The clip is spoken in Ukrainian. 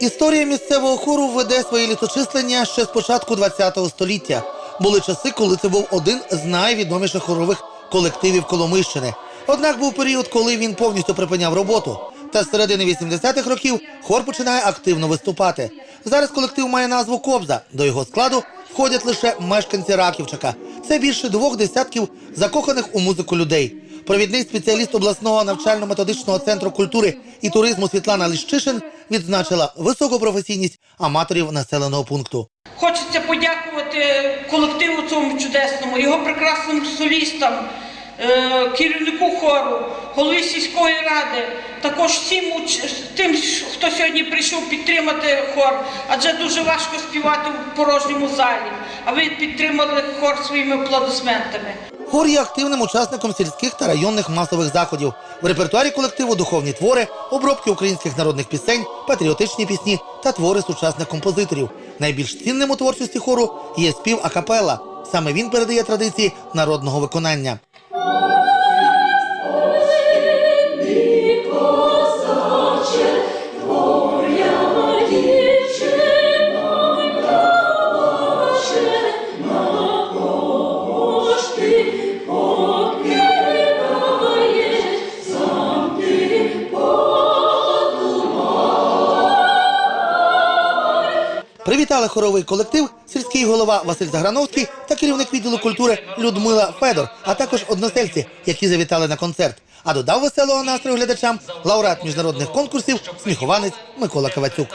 Історія місцевого хору веде своє літочислення ще з початку ХХ століття. Були часи, коли це був один з найвідоміших хорових колективів Коломийщини. Однак був період, коли він повністю припиняв роботу. Та з середини 80-х років хор починає активно виступати. Зараз колектив має назву Кобза. До його складу входять лише мешканці Раківчика. Це більше двох десятків закоханих у музику людей. Провідний спеціаліст обласного навчально-методичного центру культури і туризму Світлана Ліщишин відзначила високу професійність аматорів населеного пункту. Хочеться подякувати колективу цьому чудесному, його прекрасним солістам, е, керівнику хору, голові сільської ради, також всім тим, хто сьогодні прийшов підтримати хор, адже дуже важко співати в порожньому залі. А ви підтримали хор своїми аплодисментами. Хор є активним учасником сільських та районних масових заходів. В репертуарі колективу духовні твори, обробки українських народних пісень, патріотичні пісні та твори сучасних композиторів. Найбільш цінним у творчості хору є спів Акапела. Саме він передає традиції народного виконання. Привітали хоровий колектив сільський голова Василь Заграновський та керівник відділу культури Людмила Федор, а також односельці, які завітали на концерт. А додав веселого настрою глядачам лауреат міжнародних конкурсів сміхованець Микола Кавацюк.